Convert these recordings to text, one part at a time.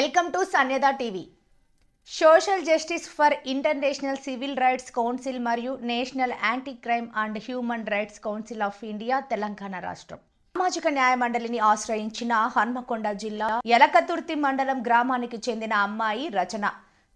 Welcome to సన్యద TV. Social justice for international civil rights council మరియు national anti crime and human rights council of India Telangana రాష్ట్రం. సామాజిక న్యాయ మండలిని ఆశ్రయించిన హన్మకొండ జిల్లా యలకతుర్తి మండలం గ్రామానికి చెందిన అమ్మాయి రచన.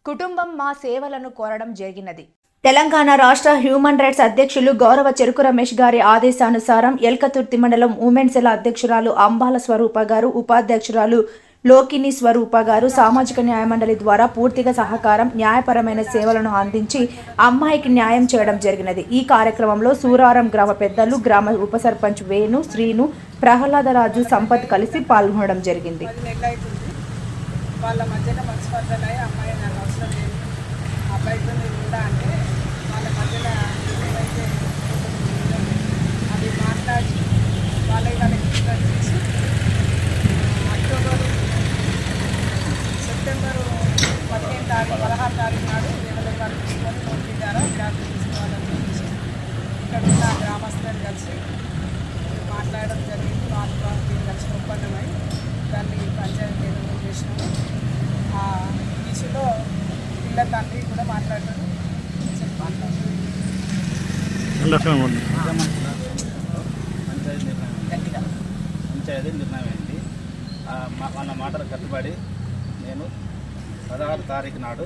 కుటుంబం మా సేవలను కోరడం జరిగినది. తెలంగాణ రాష్ట్ర హ్యూమన్ రైట్స్ అధ్యక్షులు గౌరవ చెరుకు రమేష్ గారి ఆదేశానుసారం ఎల్కతుర్తి మండలం ఉమెన్ సెల్ అధ్యక్షురాలు అంబాల స్వరూప గారు ఉపాధ్యక్షురాలు లోకిని స్వరూప గారు సామాజిక న్యాయ మండలి ద్వారా పూర్తిగా సహకారం న్యాయపరమైన సేవలను అందించి అమ్మాయికి న్యాయం చేయడం జరిగినది. ఈ కార్యక్రమంలో సూరారం గ్రామ పెద్దలు గ్రామ ఉప సర్పంచ్ వేణు శ్రీను ప్రహ్లాదరాజు సంపత్ కలిసి పాల్గొనడం జరిగింది. వాళ్ళ మధ్యన మనస్పర్ధలు అమ్మాయి కలిసి మాట్లాడడం జరిగింది. వాళ్ళు వాళ్ళు కలిసి ఒప్పందమై దాన్ని పంచాయతీ ఎన్నికలు చేసినాము. ఆ ఇష్యూలో పిల్ల తండ్రి కూడా మాట్లాడారు పంచాయతీ నిర్ణయం పంచాయతీ నిర్ణయం అయింది. మన మాటలు కట్టుబడి నేను పదహారు తారీఖు నాడు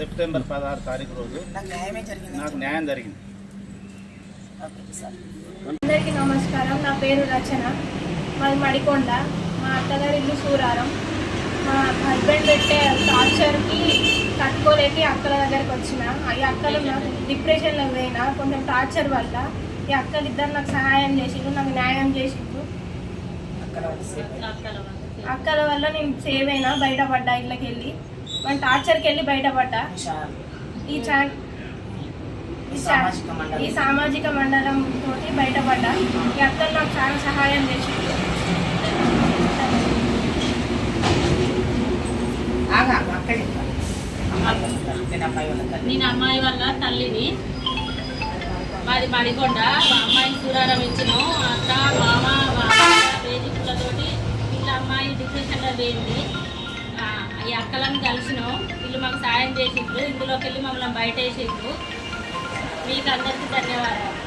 సెప్టెంబర్ పదహారు తారీఖు రోజు నాకు న్యాయమే జరిగింది. నాకు న్యాయం జరిగింది. అందరికీ నమస్కారం. నా పేరు రచన. మాది మడికొండ. మా అత్తగారి ఇల్లు సూరారం. మా హస్బెండ్ పెట్టే టార్చర్కి తట్టుకోలేక అక్కల దగ్గరికి వచ్చిన. ఈ అక్కలు నాకు డిప్రెషన్లో పోయినా కొంచెం టార్చర్ వల్ల ఈ అక్కలు ఇద్దరు నాకు సహాయం చేసిండ్రు నాకు న్యాయం చేసిండ్రు. అక్కల వల్ల నేను సేవ్ అయినా బయటపడ్డా ఇళ్ళకి వెళ్ళి మన టార్చర్కి వెళ్ళి బయటపడ్డా ఈ చా ఈ సామాజిక మండలం తోటి బయటపడ్డా ఈ అక్కలు నాకు చాలా సహాయం చేసింది నేను అమ్మాయి వల్ల తల్లిని. మాది మడికొండ మా అమ్మాయి సూరారం ఇచ్చినాం అత్త మామ వేదికలతోటి వీళ్ళ అమ్మాయి డిప్రెషన్లో లేనిది ఆ, ఈ అక్కలను కలిసినాం వీళ్ళు మాకు సాయం చేసిండ్రు. ఇందులోకి వెళ్ళి మమ్మల్ని బయట వేసిండ్రు మీకు అందరికీ ధన్యవాదాలు.